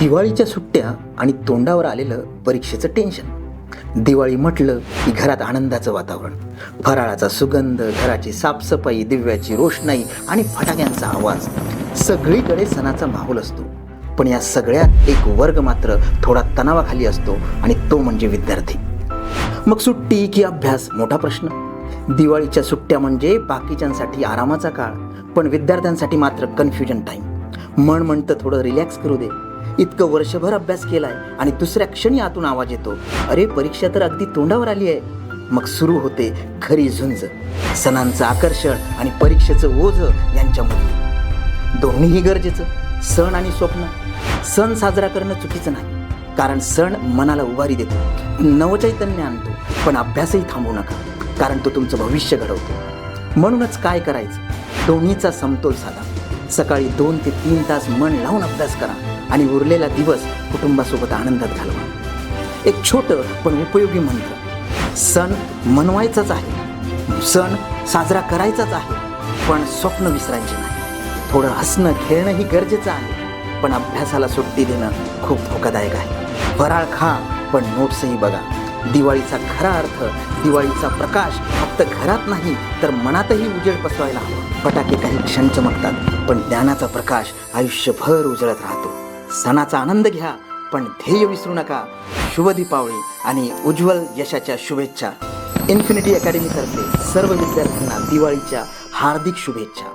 दिवाळीच्या सुट्ट्या आणि तोंडावर आलेलं परीक्षेचं टेन्शन. दिवाळी म्हटलं की घरात आनंदाचं वातावरण. फराळाचा सुगंध घराची साफसफाई दिव्याची रोषणाई आणि फटाक्यांचा आवाज. सगळीकडे सणाचा माहोल असतो. पण या सगळ्यात एक वर्ग मात्र थोडा तणावाखाली असतो आणि तो म्हणजे विद्यार्थी. मग सुट्टी की अभ्यास? मोठा प्रश्न. दिवाळीच्या सुट्ट्या म्हणजे बाकीच्यांसाठी आरामाचा काळ पण विद्यार्थ्यांसाठी मात्र कन्फ्युजन टाईम मन म्हणतं थोडं रिलॅक्स करू दे. इतकं वर्षभर अभ्यास केलाय आणि दुसऱ्या क्षणी आतून आवाज येतो. अरे परीक्षा तर अगदी तोंडावर आली आहे. मग सुरू होते खरी झुंज सणांचं आकर्षण आणि परीक्षेचं ओझ यांच्यामध्ये दोन्हीही गरजेचं सण आणि स्वप्न. सण साजरा करणं चुकीचं नाही कारण सण मनाला उभारी देतो. नवचैतन्य आणतो पण अभ्यासही थांबू नका कारण तो तुमचं भविष्य घडवतो. म्हणूनच काय करायचं? दोन्हीचा समतोल साधा. सकाळी दोन ते तीन तास मन लावून अभ्यास करा. आणि उरलेला दिवस कुटुंबासोबत आनंदात घालवा. एक छोटं पण उपयोगी मंत्र. सण मनवायचाच आहे. सण साजरा करायचाच आहे. पण स्वप्न विसरायचे नाही. थोडं हसणं खेळणंही गरजेचं आहे. पण अभ्यासाला सुट्टी देणं खूप धोकादायक आहे. फराळ खा पण नोट्सही बघा. दिवाळीचा खरा अर्थ दिवाळीचा प्रकाश फक्त घरात नाही तर मनातही उजेड पसवायला हवा. फटाके काही क्षण चमकतात पण ज्ञानाचा प्रकाश आयुष्यभर उजळत राहतो. सणाचा आनंद घ्या पण ध्येय विसरू नका. शुभ दीपावली आणि उज्ज्वल यशाच्या शुभेच्छा. इन्फिनिटी अकॅडमीतर्फे सर्व विद्यार्थ्यांना दिवाळीच्या हार्दिक शुभेच्छा.